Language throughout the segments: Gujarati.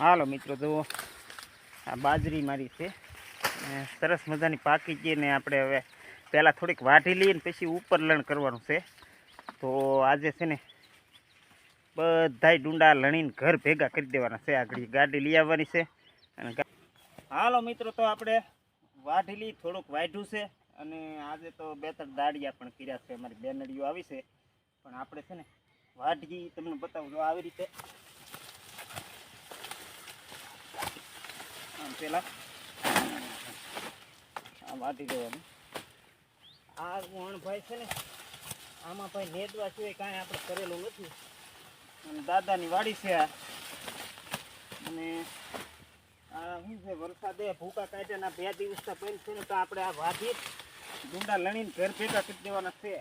હાલો મિત્રો, જુઓ. આ બાજરી મારી છે. સરસ મજાની પાકી ગઈ ને આપણે હવે પહેલાં થોડીક વાઢી લઈએ ને પછી ઉપર લણ કરવાનું છે. તો આજે છે ને બધાય ડુંડા લણીને ઘર ભેગા કરી દેવાના છે. આગળ ગાડી લઈ આવવાની છે. અને હાલો મિત્રો, તો આપણે વાઢી લઈ થોડુંક વાઢ્યું છે. અને આજે તો બે ત્રણ દાડિયા પણ કર્યા છે. અમારી બેનડીઓ આવી છે. પણ આપણે છે ને વાઢી તમને બતાવું જો આવી રીતે પેલા. આ વાટી દેવાનું. આ વણભાઈ છે ને આમાં ભાઈ નેદવા સિવાય કાંઈ આપણે કરેલું નથી. અને દાદાની વાડી છે આ. અને આ શું છે વરસાદે ભૂકા કાઢ્યા ના બે દિવસ તો પહેલ છે ને તો આપણે આ વાધી ગુંડા લણીને ઘર ભેગા કરી દેવાના છે.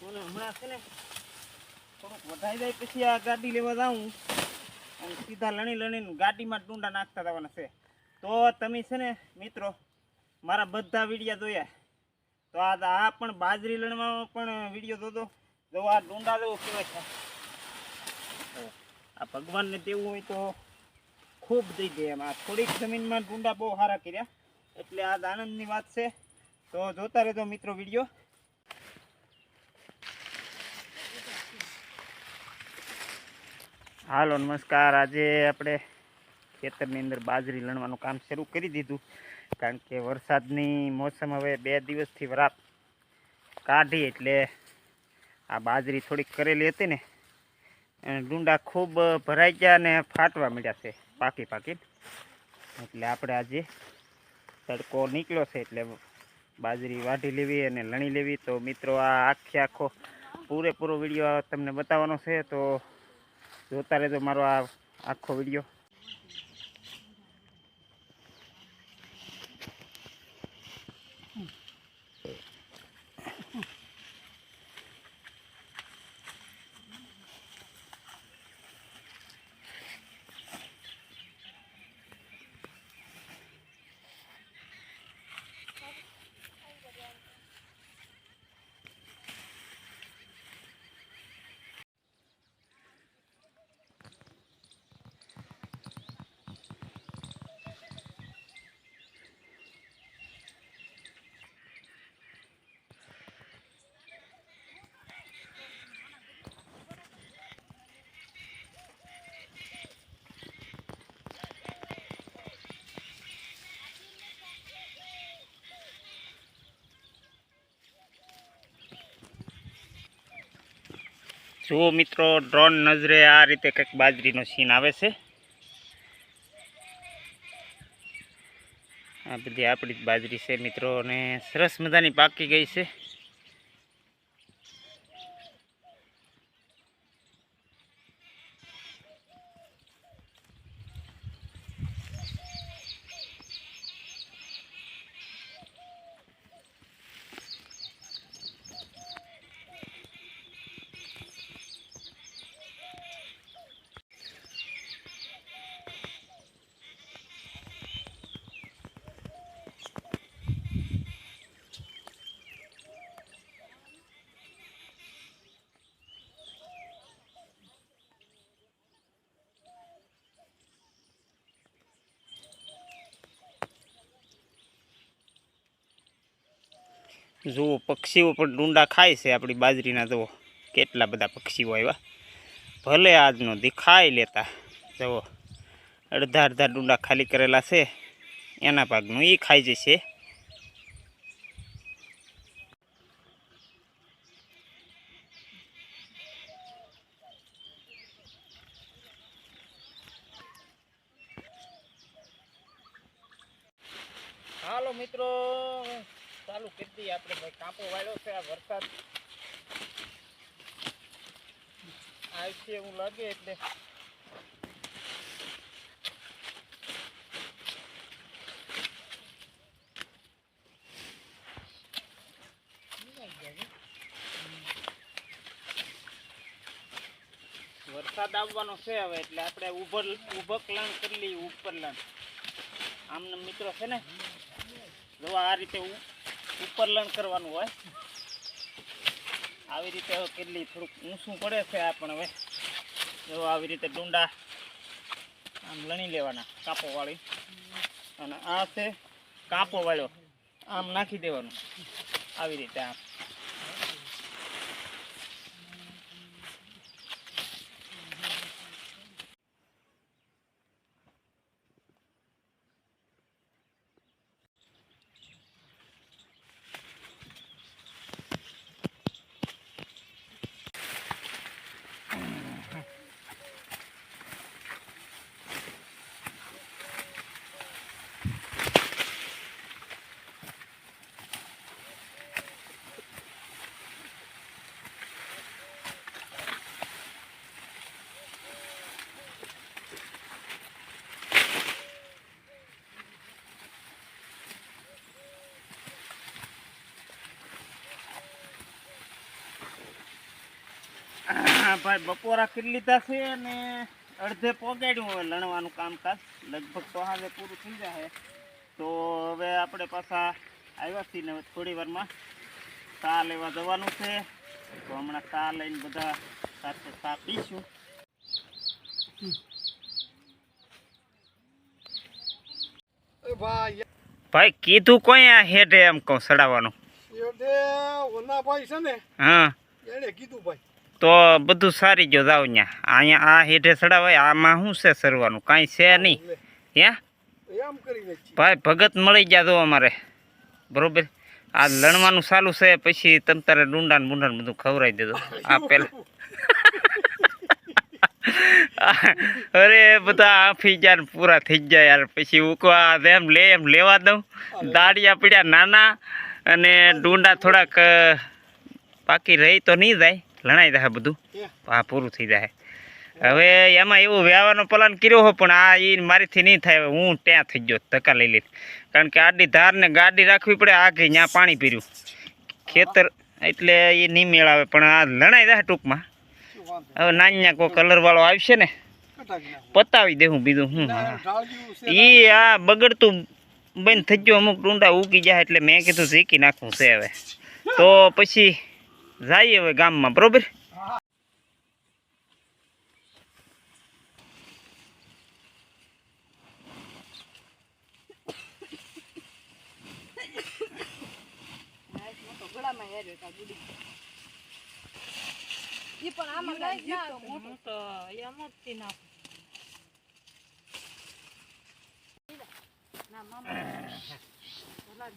હમણાં છે ને થોડુંક વધાઈ જાય પછી આ ગાડી લેવા જાઉં. અને સીધા લણી લણીને ગાડીમાં ડુંડા નાખતા જવાના છે. તો તમે છે ને, મિત્રો, મારા બધા વિડીયા જોયા. તો આ આ પણ બાજરી લણવામાં પણ વીડિયો જોતો જો આ ડુંડા જેવું કહેવાય છે. આ ભગવાનને દેવું હોય તો ખૂબ દઈ દે એમ. આ થોડીક જમીનમાં ડુંડા બહુ સારા કર્યા. એટલે આ આનંદની વાત છે. તો જોતા રહેજો મિત્રો વીડિયો. હાલો, નમસ્કાર. આજે આપણે ખેતરની અંદર બાજરી લણવાનું કામ શરૂ કરી દીધું. કારણ કે વરસાદની મોસમ હવે બે દિવસથી વરાપ કાઢી, એટલે આ બાજરી થોડીક કરેલી હતી ને, અને ડુંડા ખૂબ ભરાઈ ગયા અને ફાટવા મળ્યા છે, પાકી પાકી. એટલે આપણે આજે તડકો નીકળ્યો છે, એટલે બાજરી વાઢી લેવી અને લણી લેવી. તો મિત્રો, આ આખે આખો પૂરેપૂરો વીડિયો તમને બતાવવાનો છે, તો જોતા રહેજો મારો આ આખો વીડિયો જુઓ મિત્રો ડ્રોન નજરે આ રીતે કંઈક બાજરીનો સીન આવે છે. આ બધી આપણી જ બાજરી છે મિત્રો અને સરસ મજાની પાકી ગઈ છે. જુઓ, પક્ષીઓ પણ ડુંડા ખાય છે આપણી બાજરીના, જુઓ. કેટલા બધા પક્ષીઓ આવ્યા. ભલે આજનો દેખાઈ લેતા. જુઓ, અડધા અડધા ડુંડા ખાલી કરેલા છે. એના ભાગનું એ ખાઈ જશે. હાલો મિત્રો ચાલુ કરી દઈએ આપણે. ભાઈ, કાંપો વાળ્યો છે, આ વરસાદ. આવશે એવું લાગે એટલે. વરસાદ આવવાનો છે હવે એટલે આપણે ઉભર ઉભક લણ કરી લઈએ ઉપર લણ આમને મિત્રો છે ને, જો આ રીતે ઉ- ઉપર લણ કરવાનું હોય. આવી રીતે હવે કેટલી થોડુંક ઊંચું પડે છે આ પણ હવે. જો આવી રીતે ડુંડા આમ લણી લેવાના કાપો વાળી અને આ છે કાપો વાળો. આમ નાખી દેવાનું. આવી રીતે આમ. આ ભાઈ બપોરા કરી લીધા છે અને અડધે પોગાડ્યું હવે લણવાનું કામકાજ. લગભગ તો હાલે પૂરું થઈ જશે તો હવે આપણે પાછા આવ્યા છીએ ને હવે થોડી વારમાં ચા લેવા જવાનું છે. તો હમણાં ચા લઈને બધા સાથે ચા પીશું. એ ભાઈ ભાઈ કીધું કોઈ આ હેઠે એમ કહું સડાવવાનું? એટલે વનાભાઈ છે ને હા. એને કીધું ભાઈ. તો બધું સારી ગયો જાવ ત્યાં અહીંયા આ હેઠે સડાવાય આમાં શું છે સરવાનું? કાંઈ છે નહીં. હે? જ. ભાઈ ભગત મળી ગયા તો અમારે. બરોબર? આ લણવાનું ચાલુ છે પછી તમ તારે ડુંડા ને બુંડા બધું ખવડાવી દેજો. આ પેલા અરે બધા આફી ગયા પૂરા થઈ ગયા યાર. પછી ઉકવા એમ લે એમ લેવા દઉં. દાળિયા પીડ્યા નાના અને ડુંડા થોડાક બાકી રહી તો નહીં જાય. લણાઈ જાય બધું? આ પૂરું થઈ જાય હવે એમાં એવું વ્યાવાનો પ્લાન કર્યો હો પણ આ એ મારીથી નહીં થાય. હું ત્યાં થઈ ગયો ધક્કા લઈ લઈને. કારણ કે આડી ધારને ગાડી રાખવી પડે આગે ત્યાં પાણી પીર્યું ખેતર એટલે એ નહીં મેળાવે પણ આ લણાઈ જાય ટૂંકમાં. હવે નાન્યા કોઈ કલરવાળો આવશે ને પતાવી દે હું. બીજું હું એ આ બગડતું બંધ થઈ ગયું અમુક ડુંડા ઉગી જાય એટલે મેં કીધું શીખી નાખવું છે હવે. તો પછી જઈએ હવે ગામમાં બરોબર? પણ આમાં તો એમ જ નાખું ના મામા. ભલા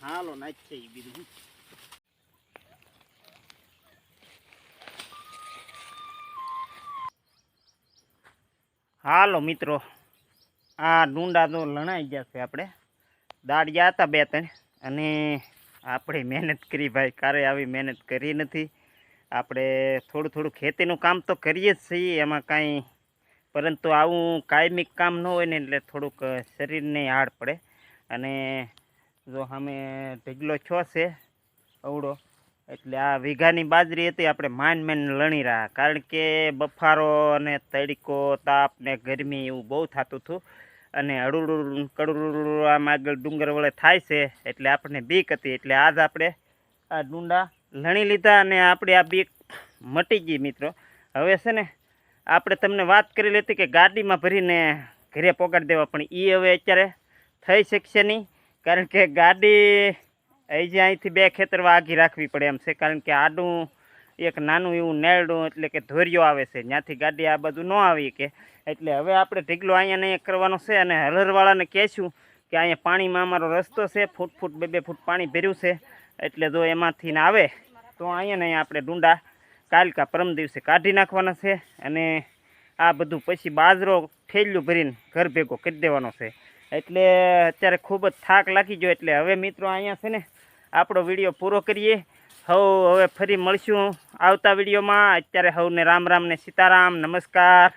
હાલો નાખીએ ઈ બીજું. હાલો, મિત્રો. આ ડુંડા તો લણાઈ ગયા છે આપણે. દાડિયા હતા બે ત્રણ, અને આપણે મહેનત કરી ભાઈ. કારે આવી મહેનત કરી નથી. આપણે થોડું થોડું ખેતીનું કામ તો કરીએ જ છીએ, એમાં કાંઈ પરંતુ આવું કાયમિક કામ ન હોય ને એટલે થોડુંક શરીરને હાડ પડે. અને જો સામે ઢીગલો છો છે અવડો એટલે આ વીઘાની બાજરી હતી, આપણે માંડ માંડ લણી રહ્યા. કારણ કે બફારો અને તડકો, તાપ ને ગરમી એવું બહુ થતું હતું. અને અડુડું કડુડું આમ આગળ ડુંગર વળે થાય છે એટલે આપણને બીક હતી એટલે આજ આપણે આ ડુંડા લણી લીધા અને આપણે આ બીક મટી ગઈ મિત્રો હવે છે ને આપણે તમને વાત કરેલી હતી કે ગાડીમાં ભરીને ઘરે પોગાડી દેવા, પણ એ હવે અત્યારે થઈ શકશે નહીં, કારણ કે ગાડી અહીં જે અહીંથી બે ખેતરમાં આગી રાખવી પડે એમ છે, કારણ કે આડું એક નાનું એવું નેરડું એટલે કે ધોરિયો આવે છે, જ્યાંથી ગાડી આ બધું ન આવી કે. એટલે હવે આપણે ઢીકલો અહીંયા નહીં કરવાનો છે, અને હલરવાળાને કહેશું કે અહીંયા પાણીમાં અમારો રસ્તો છે, ફૂટ ફૂટ બે બે ફૂટ પાણી ભર્યું છે, એટલે જો એમાંથી ને આવે, તો અહીંયા નહીં આપણે ડુંડા કાલ કા પરમ દિવસે કાઢી નાખવાના છે અને આ બધું પછી બાજરો ઠેલ્યું ભરીને ઘર ભેગો કરી દેવાનો છે. એટલે અત્યારે ખૂબ જ થાક લાગી ગયો એટલે હવે મિત્રો અહીંયા છે ને આપણો વીડિયો પૂરો કરીએ. હવ, હવે ફરી મળશું આવતા વિડીયોમાં. અત્યારે હવને રામ રામ ને સીતારામ. નમસ્કાર.